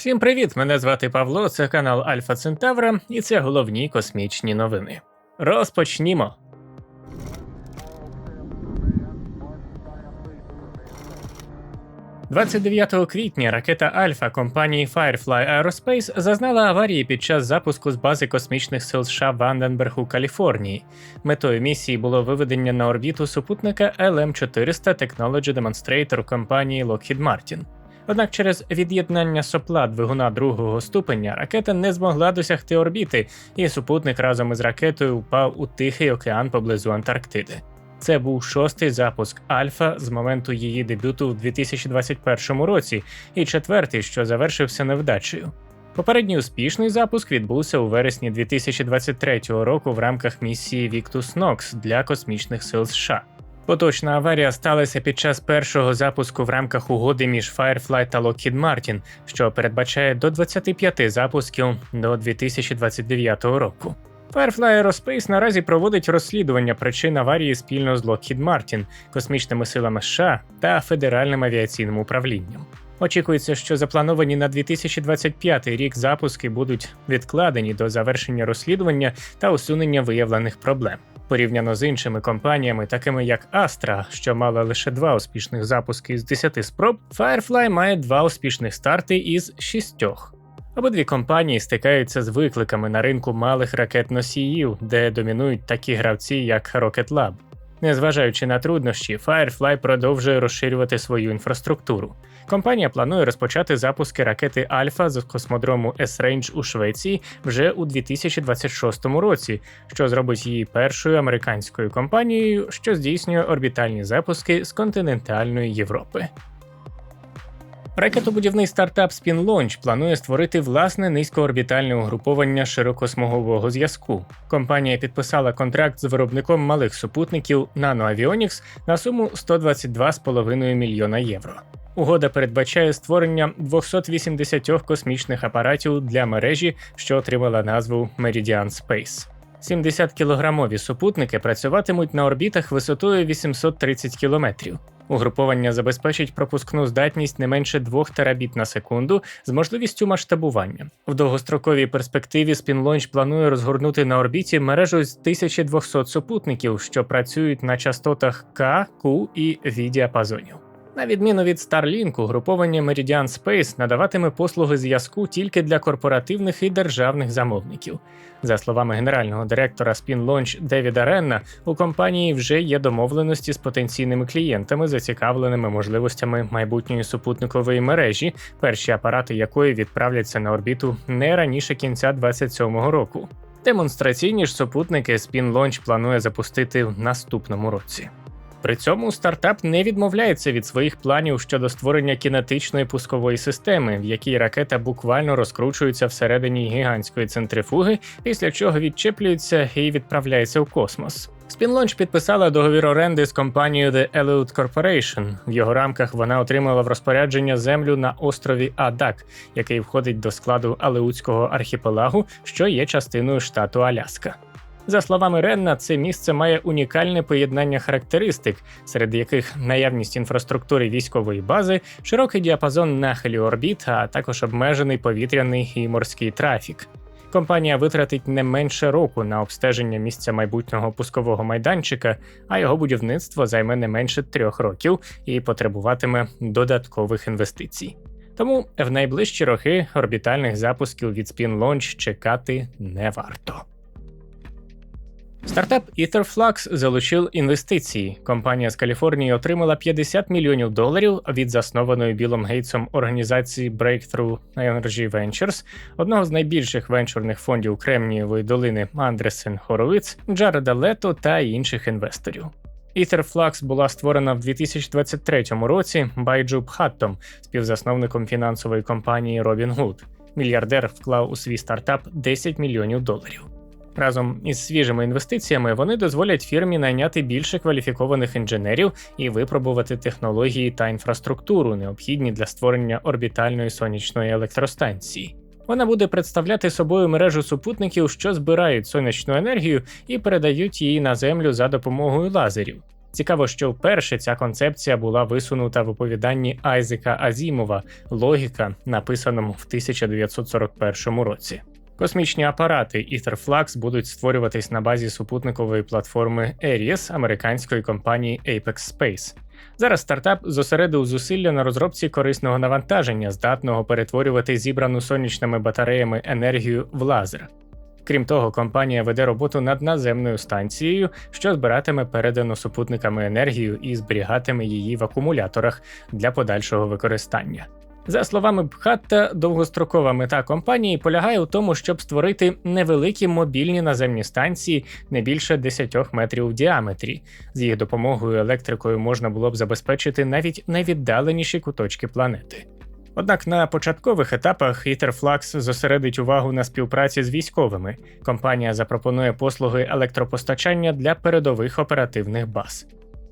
Всім привіт! Мене звати Павло, це канал Альфа Центавра, і це головні космічні новини. Розпочнімо. «29 квітня ракета Альфа компанії Firefly Aerospace зазнала аварії під час запуску з бази космічних сил США Ванденберг у Каліфорнії. Метою місії було виведення на орбіту супутника LM400 Technology Demonstrator компанії Lockheed Martin. Однак через від'єднання сопла двигуна другого ступеня ракета не змогла досягти орбіти, і супутник разом із ракетою впав у Тихий океан поблизу Антарктиди. Це був шостий запуск Альфа з моменту її дебюту в 2021 році, і четвертий, що завершився невдачею. Попередній успішний запуск відбувся у вересні 2023 року в рамках місії Victus Nox для космічних сил США. Поточна аварія сталася під час першого запуску в рамках угоди між Firefly та Lockheed Martin, що передбачає до 25 запусків до 2029 року. Firefly Aerospace наразі проводить розслідування причин аварії спільно з Lockheed Martin, космічними силами США та Федеральним авіаційним управлінням. Очікується, що заплановані на 2025 рік запуски будуть відкладені до завершення розслідування та усунення виявлених проблем. Порівняно з іншими компаніями, такими як Astra, що мала лише два успішних запуски з 10 спроб, Firefly має два успішних старти із шістьох. Обидві компанії стикаються з викликами на ринку малих ракет-носіїв, де домінують такі гравці, як Rocket Lab. Незважаючи на труднощі, Firefly продовжує розширювати свою інфраструктуру. Компанія планує розпочати запуски ракети Альфа з космодрому S-Range у Швеції вже у 2026 році, що зробить її першою американською компанією, що здійснює орбітальні запуски з континентальної Європи. Ракетобудівний стартап Spin Launch планує створити власне низькоорбітальне угруповання широкосмугового зв'язку. Компанія підписала контракт з виробником малих супутників NanoAvionics на суму 122,5 мільйона євро. Угода передбачає створення 280 космічних апаратів для мережі, що отримала назву Meridian Space. 70 кілограмові супутники працюватимуть на орбітах висотою 830 кілометрів. Угруповання забезпечить пропускну здатність не менше 2 терабіт на секунду з можливістю масштабування. В довгостроковій перспективі SpinLaunch планує розгорнути на орбіті мережу з 1200 супутників, що працюють на частотах К, Q і V діапазонів. На відміну від Starlink, угруповання Meridian Space надаватиме послуги зв'язку тільки для корпоративних і державних замовників. За словами генерального директора Spin Launch Девіда Ренна, у компанії вже є домовленості з потенційними клієнтами, зацікавленими можливостями майбутньої супутникової мережі, перші апарати якої відправляться на орбіту не раніше кінця 2027 року. Демонстраційні ж супутники Spin Launch планує запустити в наступному році. При цьому стартап не відмовляється від своїх планів щодо створення кінетичної пускової системи, в якій ракета буквально розкручується всередині гігантської центрифуги, після чого відчеплюється і відправляється у космос. Spinlaunch підписала договір оренди з компанією The Aleut Corporation. В його рамках вона отримала в розпорядження землю на острові Адак, який входить до складу Алеутського архіпелагу, що є частиною штату Аляска. За словами Ренна, це місце має унікальне поєднання характеристик, серед яких наявність інфраструктури військової бази, широкий діапазон нахилів орбіт, а також обмежений повітряний і морський трафік. Компанія витратить не менше року на обстеження місця майбутнього пускового майданчика, а його будівництво займе не менше трьох років і потребуватиме додаткових інвестицій. Тому в найближчі роки орбітальних запусків від Spin Launch чекати не варто. Стартап EtherFlux залучив інвестиції. Компанія з Каліфорнії отримала 50 мільйонів доларів від заснованої Білом Гейтсом організації Breakthrough Energy Ventures, одного з найбільших венчурних фондів Кремнієвої долини Андресен Хоровиц, Джареда Лето та інших інвесторів. EtherFlux була створена в 2023 році Байджу Пхаттом, співзасновником фінансової компанії Robinhood. Мільярдер вклав у свій стартап 10 мільйонів доларів. Разом із свіжими інвестиціями вони дозволять фірмі найняти більше кваліфікованих інженерів і випробувати технології та інфраструктуру, необхідні для створення орбітальної сонячної електростанції. Вона буде представляти собою мережу супутників, що збирають сонячну енергію і передають її на землю за допомогою лазерів. Цікаво, що вперше ця концепція була висунута в оповіданні Айзека Азімова Логіка, написаному в 1941 році. Космічні апарати Etherflux будуть створюватись на базі супутникової платформи Aries американської компанії Apex Space. Зараз стартап зосередив зусилля на розробці корисного навантаження, здатного перетворювати зібрану сонячними батареями енергію в лазер. Крім того, компанія веде роботу над наземною станцією, що збиратиме передану супутниками енергію і зберігатиме її в акумуляторах для подальшого використання. За словами Бхатта, довгострокова мета компанії полягає у тому, щоб створити невеликі мобільні наземні станції не більше 10 метрів в діаметрі. З їх допомогою електрикою можна було б забезпечити навіть найвіддаленіші куточки планети. Однак на початкових етапах Etherflux зосередить увагу на співпраці з військовими. Компанія запропонує послуги електропостачання для передових оперативних баз.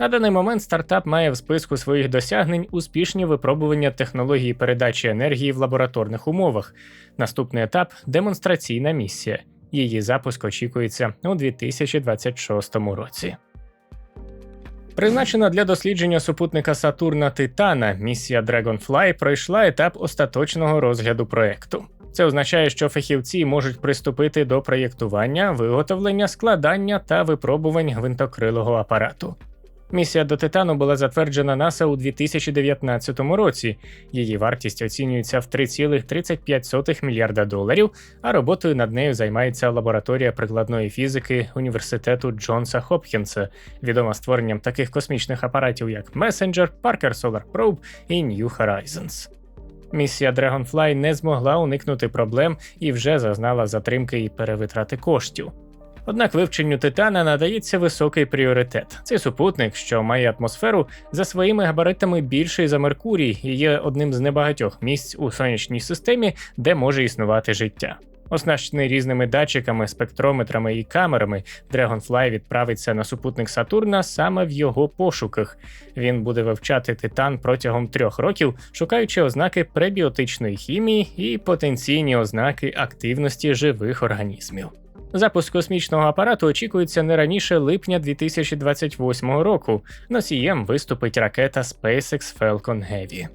На даний момент стартап має в списку своїх досягнень успішні випробування технології передачі енергії в лабораторних умовах. Наступний етап демонстраційна місія. Її запуск очікується у 2026 році. Призначена для дослідження супутника Сатурна Титана, місія Dragonfly пройшла етап остаточного розгляду проекту. Це означає, що фахівці можуть приступити до проєктування, виготовлення, складання та випробувань гвинтокрилого апарату. Місія до Титану була затверджена НАСА у 2019 році. Її вартість оцінюється в 3,35 мільярда доларів, а роботою над нею займається лабораторія прикладної фізики університету Джонса Хопкінса, відома створенням таких космічних апаратів, як Messenger, Parker Solar Probe і New Horizons. Місія Dragonfly не змогла уникнути проблем і вже зазнала затримки і перевитрати коштів. Однак вивченню Титана надається високий пріоритет. Цей супутник, що має атмосферу, за своїми габаритами більший за Меркурій і є одним з небагатьох місць у сонячній системі, де може існувати життя. Оснащений різними датчиками, спектрометрами і камерами, Dragonfly відправиться на супутник Сатурна саме в його пошуках. Він буде вивчати титан протягом трьох років, шукаючи ознаки пребіотичної хімії і потенційні ознаки активності живих організмів. Запуск космічного апарату очікується не раніше липня 2028 року. Носієм виступить ракета SpaceX Falcon Heavy.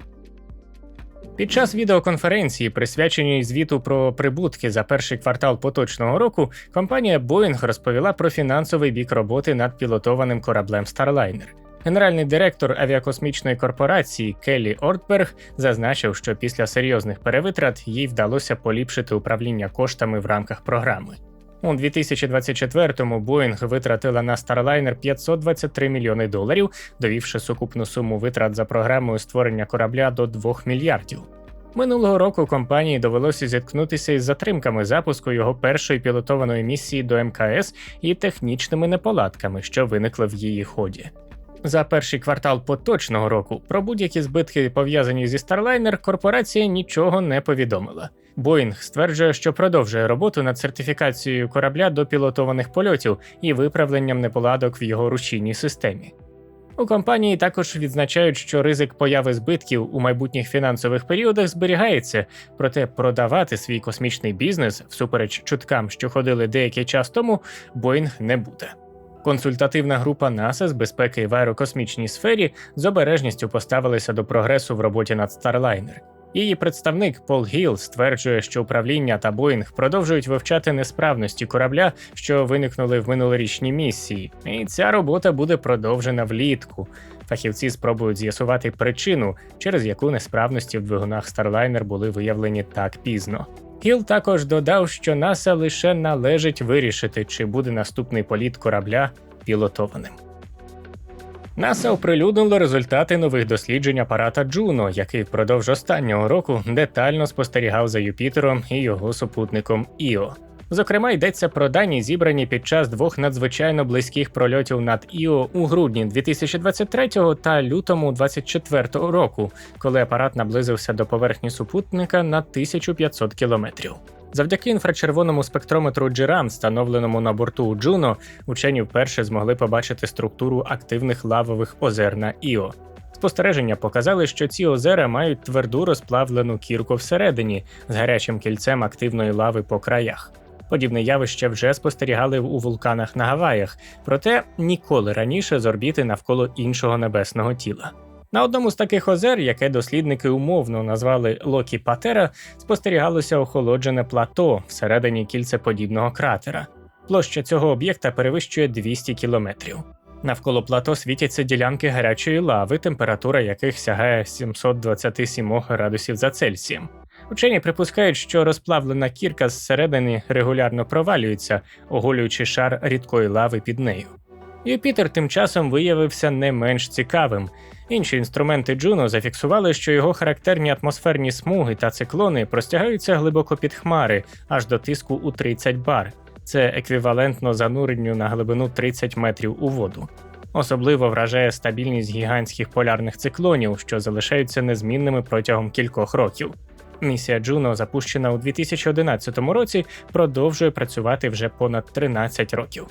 Під час відеоконференції, присвяченій звіту про прибутки за перший квартал поточного року, компанія Boeing розповіла про фінансовий бік роботи над пілотованим кораблем Starliner. Генеральний директор авіакосмічної корпорації Келлі Ортберг зазначив, що після серйозних перевитрат їй вдалося поліпшити управління коштами в рамках програми. У 2024-му Boeing витратила на Starliner 523 мільйони доларів, довівши сукупну суму витрат за програмою створення корабля до 2 мільярдів. Минулого року компанії довелося зіткнутися із затримками запуску його першої пілотованої місії до МКС і технічними неполадками, що виникли в її ході. За перший квартал поточного року про будь-які збитки пов'язані зі Starliner корпорація нічого не повідомила. Боїнг стверджує, що продовжує роботу над сертифікацією корабля до пілотованих польотів і виправленням неполадок в його рушійній системі. У компанії також відзначають, що ризик появи збитків у майбутніх фінансових періодах зберігається, проте продавати свій космічний бізнес всупереч чуткам, що ходили деякий час тому, Боїнг не буде. Консультативна група НАСА з безпеки в аерокосмічній сфері з обережністю поставилися до прогресу в роботі над Starliner. Її представник Пол Гіл стверджує, що управління та Боїнг продовжують вивчати несправності корабля, що виникнули в минулорічній місії, і ця робота буде продовжена влітку. Фахівці спробують з'ясувати причину, через яку несправності в двигунах Starliner були виявлені так пізно. Гіл також додав, що НАСА лише належить вирішити, чи буде наступний політ корабля пілотованим. НАСА оприлюднило результати нових досліджень апарата Джуно, який впродовж останнього року детально спостерігав за Юпітером і його супутником Іо. Зокрема, йдеться про дані, зібрані під час двох надзвичайно близьких прольотів над Іо у грудні 2023 та лютому 2024 року, коли апарат наблизився до поверхні супутника на 1500 кілометрів. Завдяки інфрачервоному спектрометру Джиран, встановленому на борту Джуно, учені вперше змогли побачити структуру активних лавових озер на Іо. Спостереження показали, що ці озера мають тверду розплавлену кірку всередині з гарячим кільцем активної лави по краях. Подібне явище вже спостерігали у вулканах на Гаваях, проте ніколи раніше з орбіти навколо іншого небесного тіла. На одному з таких озер, яке дослідники умовно назвали Локі Патера, спостерігалося охолоджене плато всередині кільцеподібного кратера. Площа цього об'єкта перевищує 200 кілометрів. Навколо плато світяться ділянки гарячої лави, температура яких сягає 727 градусів за Цельсієм. Учені припускають, що розплавлена кірка зсередини регулярно провалюється, оголюючи шар рідкої лави під нею. Юпітер тим часом виявився не менш цікавим. Інші інструменти Джуно зафіксували, що його характерні атмосферні смуги та циклони простягаються глибоко під хмари, аж до тиску у 30 бар. Це еквівалентно зануренню на глибину 30 метрів у воду. Особливо вражає стабільність гігантських полярних циклонів, що залишаються незмінними протягом кількох років. Місія Джуно, запущена у 2011 році, продовжує працювати вже понад 13 років.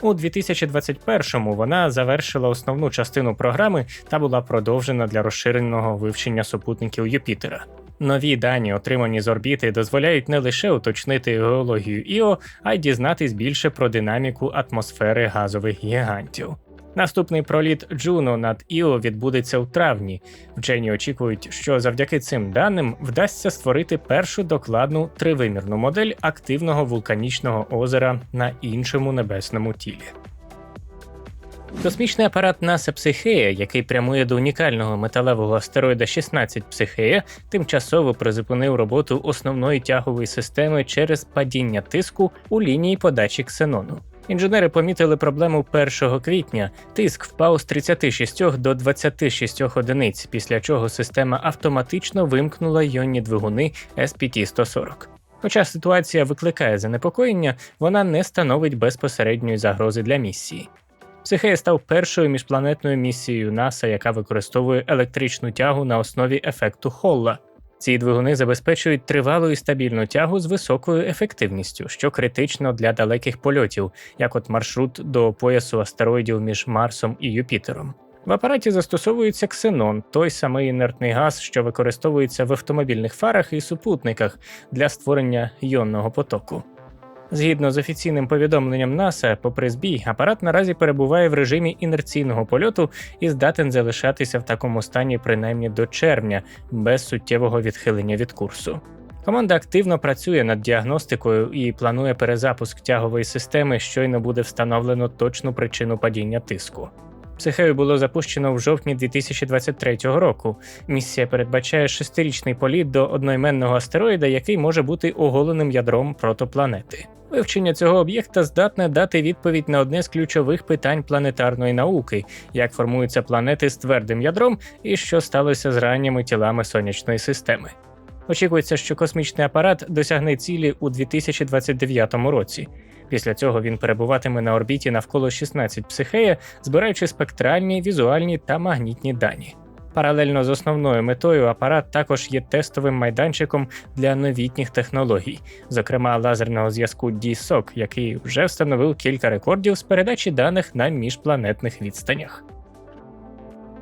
У 2021-му вона завершила основну частину програми та була продовжена для розширеного вивчення супутників Юпітера. Нові дані, отримані з орбіти, дозволяють не лише уточнити геологію Іо, а й дізнатись більше про динаміку атмосфери газових гігантів. Наступний проліт Джуно над Іо відбудеться у травні. Вчені очікують, що завдяки цим даним вдасться створити першу докладну тривимірну модель активного вулканічного озера на іншому небесному тілі. Космічний апарат НАСА Психея, який прямує до унікального металевого астероїда 16 Психея, тимчасово призупинив роботу основної тягової системи через падіння тиску у лінії подачі ксенону. Інженери помітили проблему 1 квітня. Тиск впав з 36 до 26 одиниць, після чого система автоматично вимкнула йонні двигуни SPT-140. Хоча ситуація викликає занепокоєння, вона не становить безпосередньої загрози для місії. Психея став першою міжпланетною місією НАСА, яка використовує електричну тягу на основі ефекту Холла. Ці двигуни забезпечують тривалу і стабільну тягу з високою ефективністю, що критично для далеких польотів, як от маршрут до поясу астероїдів між Марсом і Юпітером. В апараті застосовується ксенон, той самий інертний газ, що використовується в автомобільних фарах і супутниках для створення йонного потоку. Згідно з офіційним повідомленням НАСА, попри збій, апарат наразі перебуває в режимі інерційного польоту і здатен залишатися в такому стані принаймні до червня, без суттєвого відхилення від курсу. Команда активно працює над діагностикою і планує перезапуск тягової системи, щойно буде встановлено точну причину падіння тиску. Психею було запущено в жовтні 2023 року. Місія передбачає шестирічний політ до одноіменного астероїда, який може бути оголеним ядром протопланети. Вивчення цього об'єкта здатне дати відповідь на одне з ключових питань планетарної науки: як формуються планети з твердим ядром і що сталося з ранніми тілами сонячної системи. Очікується, що космічний апарат досягне цілі у 2029 році. Після цього він перебуватиме на орбіті навколо 16 психея, збираючи спектральні, візуальні та магнітні дані. Паралельно з основною метою апарат також є тестовим майданчиком для новітніх технологій, зокрема лазерного зв'язку DSOC, який вже встановив кілька рекордів з передачі даних на міжпланетних відстанях.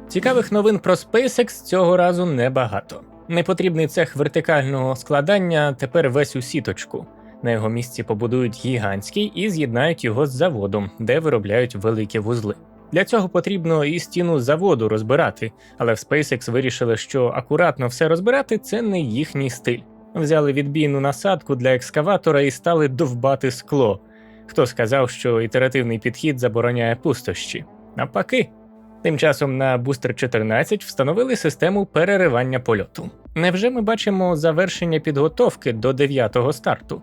Цікавих новин про SpaceX цього разу небагато. Непотрібний цех вертикального складання тепер весь у сіточку. На його місці побудують гігантський і з'єднають його з заводом, де виробляють великі вузли. Для цього потрібно і стіну заводу розбирати, але в SpaceX вирішили, що акуратно все розбирати це не їхній стиль. Взяли відбійну насадку для екскаватора і стали довбати скло. Хто сказав, що ітеративний підхід забороняє пустощі? Навпаки. Тим часом на Booster 14 встановили систему переривання польоту. Невже ми бачимо завершення підготовки до дев'ятого старту?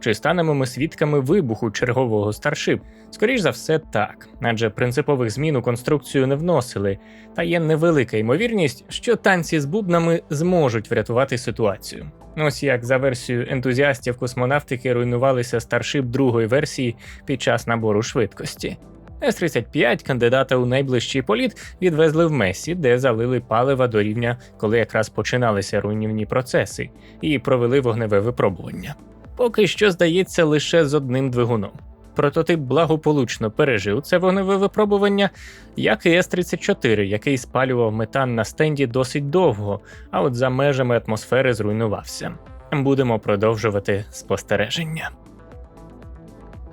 Чи станемо ми свідками вибуху чергового старшип? Скоріш за все, так, адже принципових змін у конструкцію не вносили, та є невелика ймовірність, що танці з бубнами зможуть врятувати ситуацію. Ось як за версією ентузіастів космонавтики руйнувалися старшип другої версії під час набору швидкості. С-35 кандидата у найближчий політ відвезли в Месі, де залили палива до рівня, коли якраз починалися руйнівні процеси, і провели вогневе випробування поки що здається лише з одним двигуном. Прототип благополучно пережив це вогневе випробування, як і С-34, який спалював метан на стенді досить довго, а от за межами атмосфери зруйнувався. Будемо продовжувати спостереження.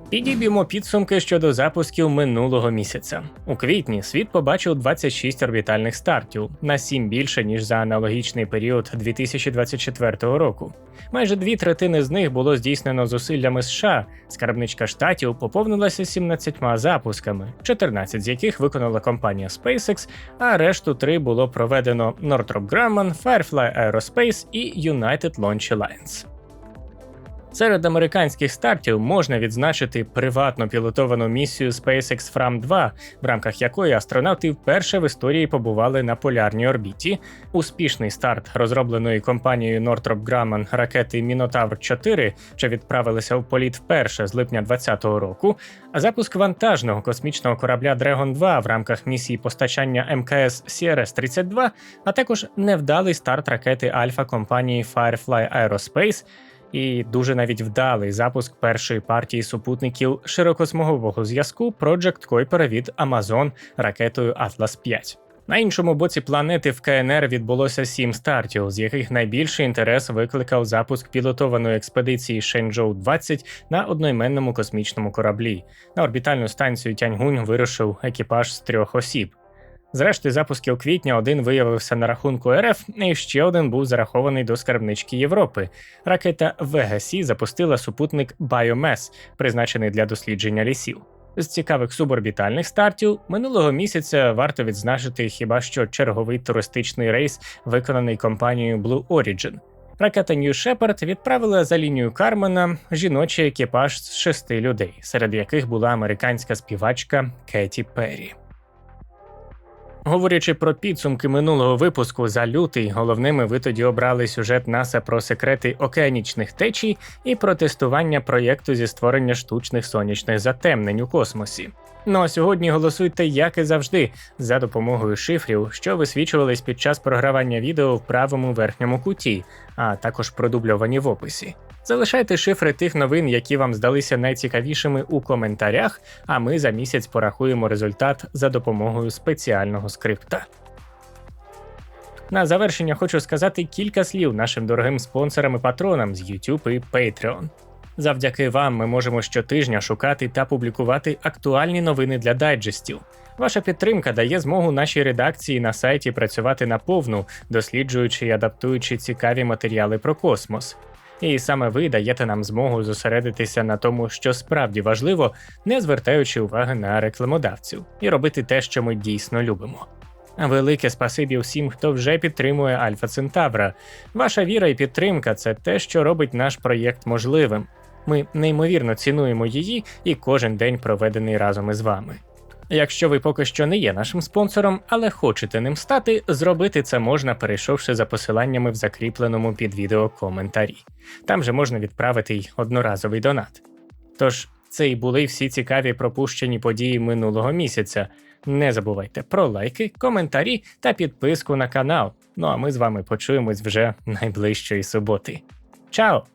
Підіб'ємо підсумки щодо запусків минулого місяця. У квітні світ побачив 26 орбітальних стартів на 7 більше ніж за аналогічний період 2024 року. Майже дві третини з них було здійснено зусиллями США. Скарбничка штатів поповнилася 17 запусками, 14 з яких виконала компанія SpaceX, а решту три було проведено Northrop Grumman, Firefly Aerospace і United Launch Alliance. Серед американських стартів можна відзначити приватно пілотовану місію SpaceX Fram 2, в рамках якої астронавти вперше в історії побували на полярній орбіті, успішний старт розробленої компанією Northrop Grumman ракети Minotaur 4, що відправилися в політ вперше з липня 2020 року, а запуск вантажного космічного корабля Dragon 2 в рамках місії постачання МКС CRS-32, а також невдалий старт ракети Альфа компанії Firefly Aerospace, і дуже навіть вдалий запуск першої партії супутників широкосмугового зв'язку Project Kuiper від Amazon ракетою Atlas 5. На іншому боці планети в КНР відбулося сім стартів, з яких найбільший інтерес викликав запуск пілотованої експедиції Shenzhou 20 на одноіменному космічному кораблі. На орбітальну станцію Тяньгунь вирушив екіпаж з трьох осіб. Зрештою, запусків квітня один виявився на рахунку РФ, і ще один був зарахований до скарбнички Європи. Ракета Vega-C запустила супутник Biomass, призначений для дослідження лісів. З цікавих суборбітальних стартів минулого місяця варто відзначити хіба що черговий туристичний рейс, виконаний компанією Blue Origin. Ракета New Shepard відправила за лінію Кармена жіночий екіпаж з шести людей, серед яких була американська співачка Кеті Перрі. Говорячи про підсумки минулого випуску за лютий, головними ви тоді обрали сюжет НАСА про секрети океанічних течій і про тестування проєкту зі створення штучних сонячних затемнень у космосі. Ну а сьогодні голосуйте, як і завжди, за допомогою шифрів, що висвічувались під час програвання відео в правому верхньому куті, а також продубльовані в описі. Залишайте шифри тих новин, які вам здалися найцікавішими у коментарях, а ми за місяць порахуємо результат за допомогою спеціального скрипта. На завершення хочу сказати кілька слів нашим дорогим спонсорам і патронам з YouTube і Patreon. Завдяки вам ми можемо щотижня шукати та публікувати актуальні новини для дайджестів. Ваша підтримка дає змогу нашій редакції на сайті працювати наповну, досліджуючи і адаптуючи цікаві матеріали про космос. І саме ви даєте нам змогу зосередитися на тому, що справді важливо, не звертаючи уваги на рекламодавців, і робити те, що ми дійсно любимо. Велике спасибі всім, хто вже підтримує Альфа Центавра. Ваша віра і підтримка це те, що робить наш проєкт можливим. Ми неймовірно цінуємо її і кожен день проведений разом із вами. Якщо ви поки що не є нашим спонсором, але хочете ним стати, зробити це можна, перейшовши за посиланнями в закріпленому під відео коментарі. Там же можна відправити й одноразовий донат. Тож, це і були всі цікаві пропущені події минулого місяця. Не забувайте про лайки, коментарі та підписку на канал. Ну а ми з вами почуємось вже найближчої суботи. Чао!